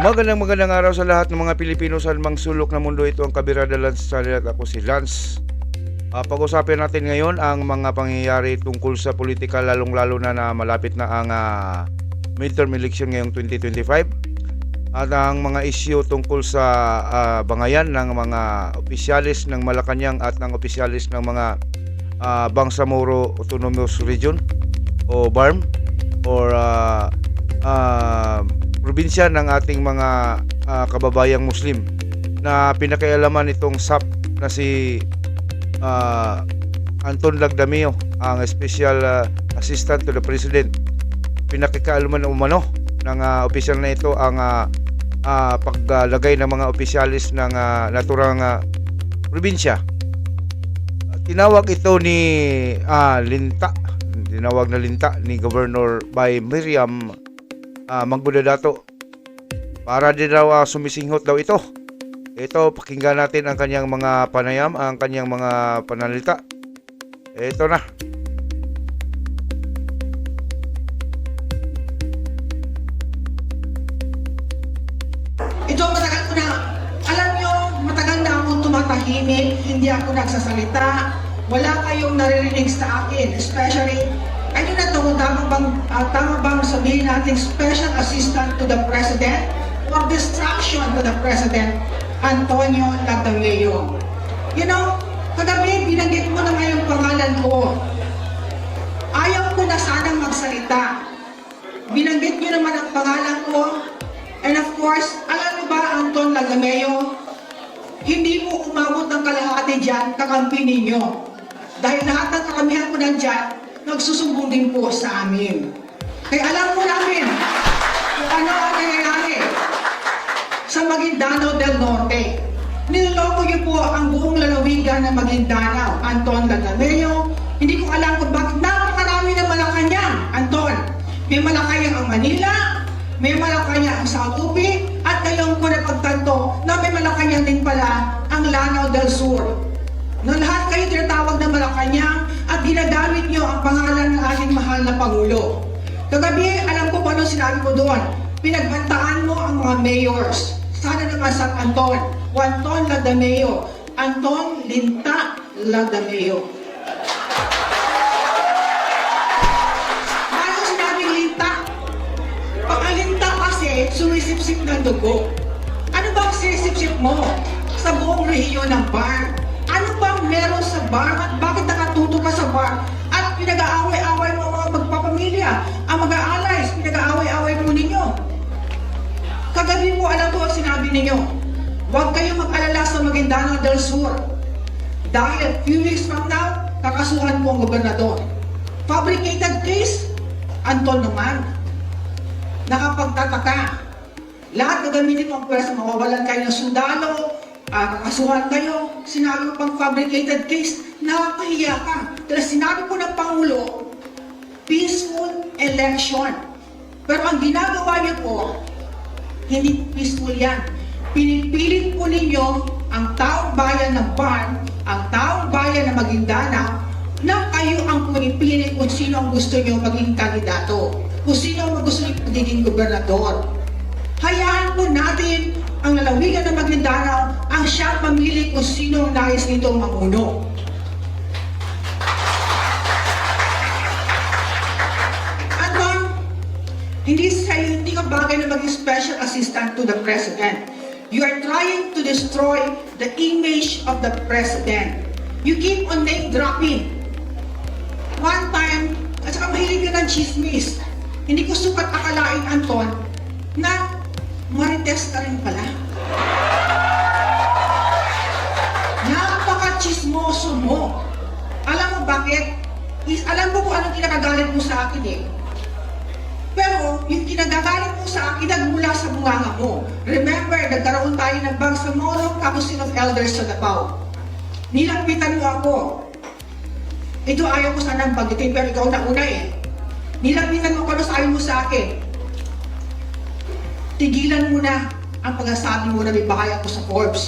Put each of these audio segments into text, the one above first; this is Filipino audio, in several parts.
Magandang magandang araw sa lahat ng mga Pilipino sa mang sulok ng mundo. Ito ang Kabirada Lance Salat. Ako si Lance. Ah, pag-usapin natin ngayon ang mga pangyayari tungkol sa politika lalong-lalo na na malapit na ang ah, midterm election ngayong 2025 at ang mga isyu tungkol sa ah, bangayan ng mga opisyalis ng Malacanang at ng opisyalis ng mga ah, Bangsamoro Autonomous Region o BARM or ah, ah, probinsya ng ating mga ah, kababayang Muslim na pinakialaman itong SAP na si ah, Anton Lagdamio, ang Special ah, Assistant to the President. Pinakikaalaman umano ng ah, opisyal na ito ang ah, ah, paglagay ng mga opisyalis ng ah, naturang ah, probinsya. Tinawag ito ni ah, Linta, tinawag na Linta ni Governor by Miriam ah, Manggudadato para din daw ah, sumisinghot daw ito. Ito, pakinggan natin ang kanyang mga panayam, ang kanyang mga panalita. Ito na. Ito matagal ko na, alam nyo, matagal na akong tumatahimik, hindi ako nagsasalita, wala kayong naririnig sa akin, especially, ano na to, tama bang, ah, tama bang sabihin natin special assistant to the president or distraction to the president, Antonio Lagdameo. You know, kagabi binanggit mo na ngayong pangalan ko. Ayaw ko na sanang magsalita. Binanggit niyo naman ang pangalan ko, And of course, alam niyo ba, Anton Lagameo, hindi mo umabot ng kalahati dyan, kakampi ninyo. Dahil lahat ng karamihan ko nandyan, nagsusumbong din po sa amin. Kaya alam mo namin kung ano ang nangyayari sa Maguindanao del Norte. Niloloko niyo po ang buong lalawigan ng Maguindanao, Anton Lagameo. Hindi ko alam kung bakit napakarami ng Malacanang, Anton. May Malacanang ang Manila, may Malacanang ang South UP, at ngayon ko napagtanto na may Malacanang din pala ang Lanao del Sur. Na lahat kayo tinatawag na Malacanang at ginagamit niyo ang pangalan ng ating mahal na Pangulo. Kagabi, alam ko kung ano sinabi ko doon. Pinagbantaan mo ang mga mayors. Sana naman San Anton, Anton Ladameo, Anton Linta Ladameo. Bago sinabing linta, pag ang linta kasi, sumisipsip ng dugo. Ano bang sinisipsip mo sa buong rehiyon ng bar? Ano bang meron sa bar at bakit nakatuto ka sa bar? At pinag-aaway-away mo ang mga magpapamilya, ang mga allies, pinag-aaway-away mo ninyo. Kagabi mo alam ko ang sinabi ninyo, huwag kayong mag-alala sa Maguindanao del Sur. Dahil few weeks from now, kakasuhan mo ang gobernador. Fabricated case, Anton naman, nakapagtataka. Lahat gagamitin mo ang pwersa, mawawalan kayo ng sundalo, uh, kakasuhan kayo, sinabi mo pang fabricated case, nakakahiya ka. Dahil sinabi po ng Pangulo, peaceful election. Pero ang ginagawa niyo po, hindi peaceful yan. Pinipilit po ninyo ang taong bayan ng Barn, ang taong bayan ng Maguindana, na kayo ang pumipili kung sino ang gusto nyo maging kandidato, kung sino ang gusto nyo magiging gobernador. Hayaan po natin ang lalawigan ng Maguindana ang siyang mamili kung sino ang nais nitong mamuno. Anton, hindi sa'yo, hindi ka bagay na maging special assistant to the president. You are trying to destroy the image of the president. You keep on name dropping. One time, at saka mahilig ka ng chismis. Hindi ko sukat akalain, Anton, na marites ka rin pala. Napaka-chismoso mo. Alam mo bakit? Alam mo kung anong kinakagalit mo sa akin eh. Pero yung kinagagalit mo sa akin, nagmula sa bunganga mo. Remember, nagkaroon tayo ng Bangsamoro Council of Elders sa Davao. Nilapitan mo ako. Ito ayaw ko sanang bagitin, pero ikaw na una eh. Nilapitan mo ko ano sabi mo sa akin. Tigilan mo na ang pagsasabi mo na may bahay ako sa Forbes.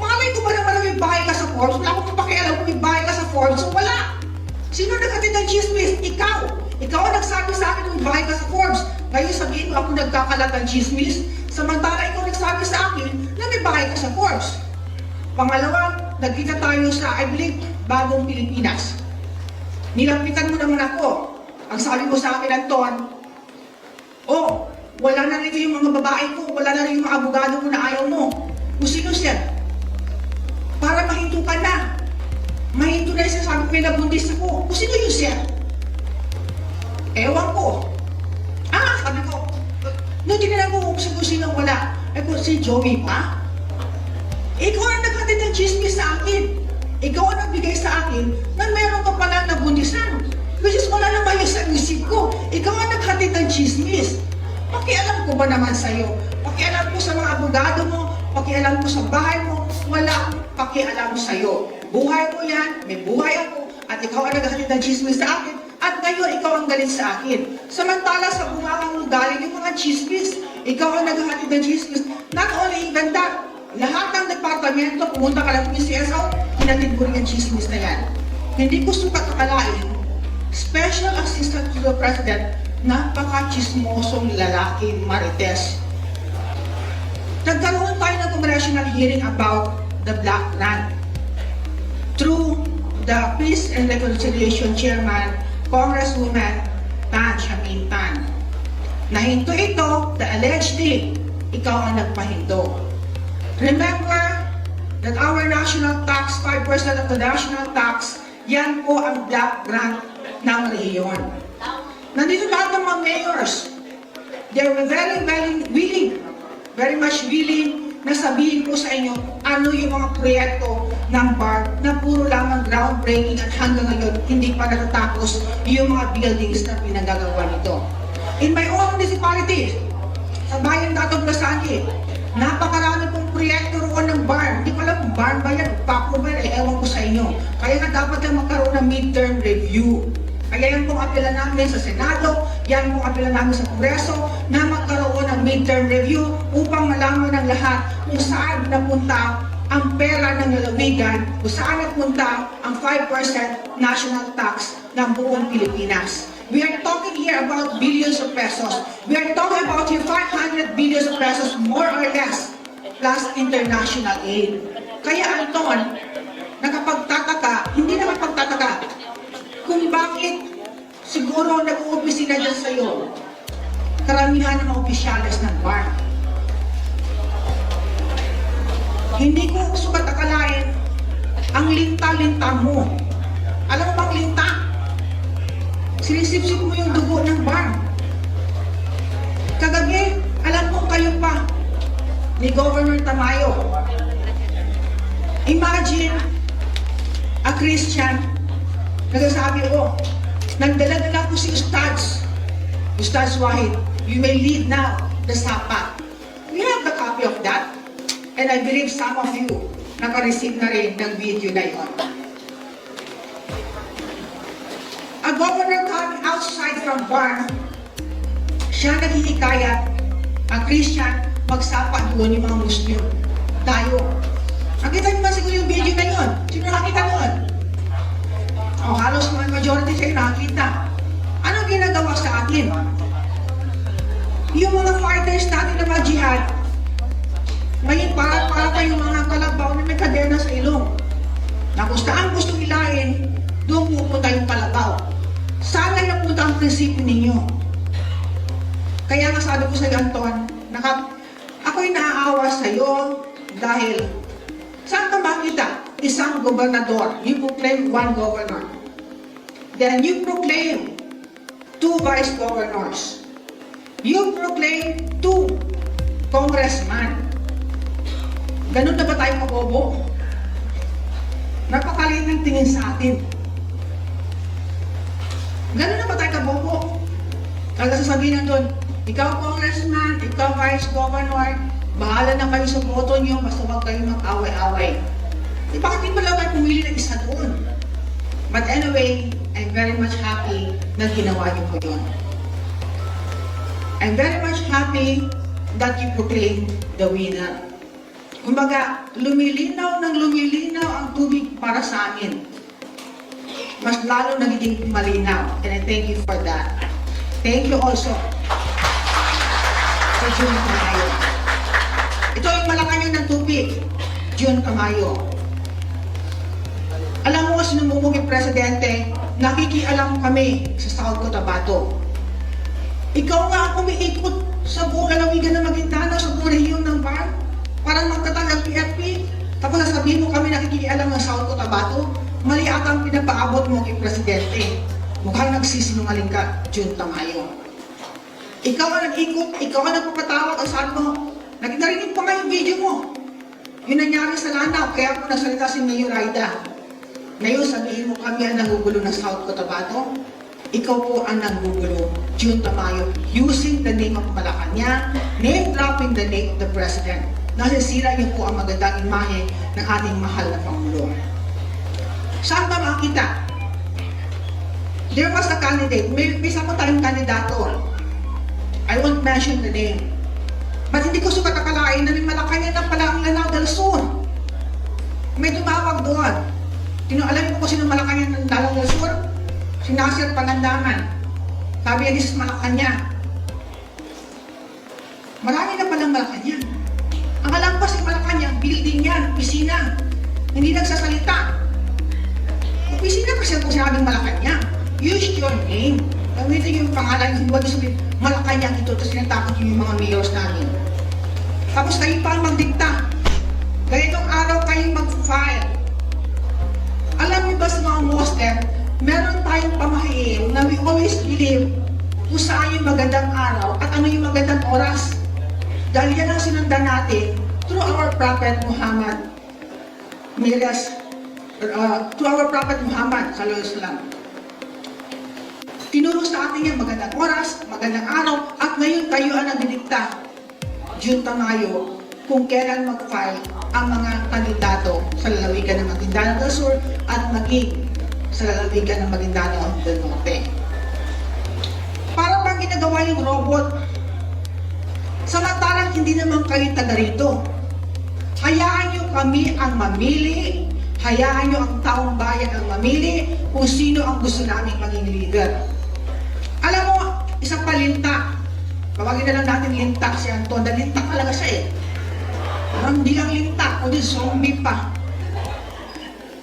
Malay ko ba naman na may bahay ka sa Forbes? Wala akong pakialam kung may bahay ka sa Forbes. So wala. Sino nagkatid ng chismis? Ikaw. Ikaw ang nagsabi sa akin may bahay ka sa Forbes. Ngayon sabihin mo ako nagkakalat ng chismis. Samantala, ikaw nagsabi sa akin na may bahay ka sa Forbes. Pangalawa, nagkita tayo sa, I believe, Bagong Pilipinas. Nilapitan mo naman ako. Ang sabi mo sa akin, Anton, oh, wala na rito yung mga babae ko, wala na rin yung mga abogado mo na ayaw mo. Kung sino siya? Para mahinto ka na. Mahinto na siya, sabi ko, may nabundis ako. Kung sino yun siya? Ewan ko. Ah, sabi ko, nung tinanong ko kung sino sino wala, eh kung si Joey pa? Ikaw ang naghatid ng chismis sa akin. Ikaw ang nagbigay sa akin na meron ka pala nabundisan. Which is wala naman yun sa isip ko. Ikaw ang naghatid ng chismis. Pakialam ko ba naman sa'yo? Pakialam ko sa mga abogado mo, pakialam ko sa bahay mo, wala akong pakialam sa'yo. Buhay mo yan, may buhay ako, at ikaw ang naghatid ng chismis sa akin, at ngayon ikaw ang galit sa akin. Samantala sa bunganga mong galing yung mga chismis, ikaw ang naghatid ng chismis. Not only even that, lahat ng departamento, pumunta ka lang sa CSO, hinatid mo rin yung chismis na yan. Hindi ko sukat akalain, Special Assistant to the President, napaka-chismosong lalaki, Marites. Nagkaroon tayo ng congressional hearing about the Black Land through the Peace and Reconciliation Chairman, Congresswoman Tan Shamin Tan. Nahinto ito, the alleged thing, ikaw ang nagpahinto. Remember that our national tax, 5% of the national tax, yan po ang black grant ng rehiyon. Nandito lahat ng mga mayors. They were very, very willing, very much willing na sabihin ko sa inyo ano yung mga proyekto ng BART na puro lamang groundbreaking at hanggang ngayon hindi pa natatapos yung mga buildings na pinagagawa nito. In my own municipality, sa bayan ng Atong Lasani, napakarami pong proyekto roon ng barn. Hindi ko alam barn ba yan, papo ba yan, ewan ko sa inyo. Kaya nga dapat lang magkaroon ng midterm review. Kaya yan pong apela namin sa Senado, yan pong apela namin sa Kongreso, na magkaroon ng midterm review upang malaman ng lahat kung saan napunta ang pera ng lalawigan, kung saan napunta ang 5% national tax ng buong Pilipinas. We are talking here about billions of pesos. We are talking about here 500 billions of pesos, more or less, plus international aid. Kaya Anton, nakapagtataka, hindi naman pagtataka, kung bakit siguro nag-uopisina dyan sa'yo, karamihan ng mga ang linta-linta mo. Alam mo bang linta? Sinisipsip mo yung dugo ng bar. Kagabi, alam ko kayo pa ni Governor Tamayo. Imagine a Christian nagsasabi ko, nagdala-dala ko si Ustads. Ustads Wahid, you may lead now the Sapa. We have the copy of that. And I believe some of you naka-receive na rin ng video na yon. A governor coming outside from barn, siya naghihikayat ang Christian magsapa doon yung mga Muslim. Tayo. Nakita niyo ba siguro yung video na yun? Sino Kung saan gusto ilahin, doon pupunta yung kalabaw. Sana napunta ang prinsipyo ninyo. Kaya nga sabi ko sa Anton, naka, ako'y naaawa sa iyo dahil saan ka makita? Isang gobernador, you proclaim one governor. Then you proclaim two vice governors. You proclaim two congressmen. Ganun na ba tayo mabobo? Napakaliit ng tingin sa atin. Ganun na ba tayo kabobo? Kaya sasabihin na doon, ikaw congressman, ikaw vice governor, bahala na kayo sa boto niyo, basta huwag kayo mag-away-away. Di bakit di pala kayo pumili ng isa doon? But anyway, I'm very much happy na ginawa niyo po yun. I'm very much happy that you proclaim the winner. Kumbaga, lumilinaw ng lumilinaw ang tubig para sa amin. Mas lalo nagiging malinaw. And I thank you for that. Thank you also for June Tanayo. PNP, June Tamayo. Alam mo, sinumubog yung presidente, nakikialam kami sa South Cotabato. Ikaw nga ang umiikot sa buong lalawigan ng Maguindana, sa buong rehiyon ng Bar, para magtatag ng PFP. Tapos sasabihin mo kami nakikialam ng South Cotabato, mali ata ang pinapaabot mo kay Presidente. Mukhang nagsisinungaling ka, June Tamayo. Ikaw ang nag-ikot, ikaw ang nagpapatawag, ang sabi mo, narinig pa nga yung video mo. Yung nangyari sa Lanao, kaya ako nagsalita si Mayor Aida. Ngayon, sabihin mo kami ang nangugulo ng South Cotabato. Ikaw po ang nanggugulo, June Tamayo, using the name of Malacanang, name dropping the name of the President. Nasisira niyo po ang magandang imahe ng ating mahal na Pangulo. Saan ba makita? There was a candidate, may, may isa po tayong kandidato. I won't mention the name. But hindi ko sukat akalain na may Malacanang na pala ang Lanao del Sur. May tumawag doon. Tino, alam po kung sino Malacanang ng Lanao del Sur? Si Nasir Pangandaman. Sabi niya, this is Malacanang. Marami na palang Malacanang. Ang alam ko si Malacanang, building yan, opisina. Hindi nagsasalita. Opisina kasi ang sinabing Malacanang. Use your name. Gamitin yung pangalan, hindi wag sabihin, Malacanang ito, tapos sinatakot yung mga mayors namin. Tapos kayo pa ang magdikta. Ganitong araw kayo mag-file. Alam niyo ba sa mga monster, meron tayong pamahiin na we always believe kung saan yung magandang araw at ano yung magandang oras. Dahil yan ang sinundan natin through our Prophet Muhammad. Miras, uh, through our Prophet Muhammad, sallallahu alaihi wasallam. Tinuro sa atin yan magandang oras, magandang araw, at ngayon kayo ang nagdidikta, June Tamayo, kung kailan mag-file ang mga kandidato sa lalawigan ng Maguindana del Sur at maging sa lalawigan ng Maguindana del Norte. Para bang ginagawa yung robot, samantalang hindi naman kayo taga. Hayaan nyo kami ang mamili, hayaan nyo ang taong bayan ang mamili kung sino ang gusto namin maging leader. Alam mo, isang palinta, Tawagin na lang natin lintak si Anton. Dahil lintak talaga siya eh. Parang hindi lang lintak, kundi zombie pa.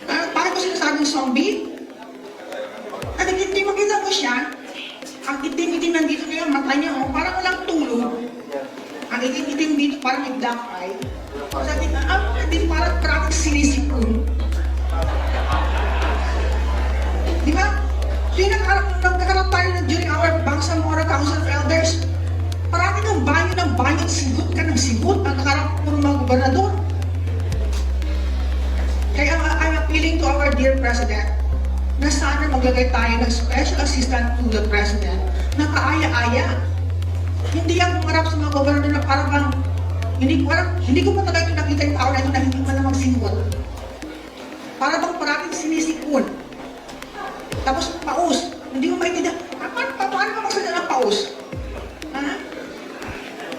Uh, paano ko sinasabing zombie? At hindi makita mo siya, ang itim-itim nandito na yung mata niya, oh, parang walang tulog. Ang itim-itim dito, parang may black eye. Sabi ka, ah, hindi parang parang sinisipon. Di ba? So yung nagkaroon, nagkaroon tayo ng during our Bangsamoro Council of Elders, Parati ng banyo ng banyo, sigot ka ng sigot, ang nakarap puro mga gobernador. Kaya uh, I'm appealing to our dear President na sana maglagay tayo ng special assistant to the President na kaaya-aya. Hindi ang umarap sa mga gobernador na parang bang, hindi ko alam, hindi ko matagal yung nakita yung tao na ito na hindi man namang sigot. Para bang parating sinisipon. Tapos paus, hindi mo maintindihan, ah, paano, pa- paano ka magsalita ng paus? Ha?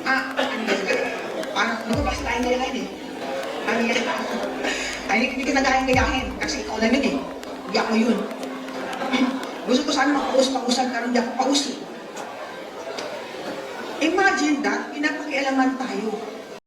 Ah, ano ba sila? Paano? Lumabas tayo nila ngayon eh. Ano yan? Ay, hindi, ka nagayang-gayahin. Kasi ikaw lang yun eh. Hindi ako yun. Gusto ko sana makaus-pausan ka rin, hindi ako paus pinapakialaman tayo.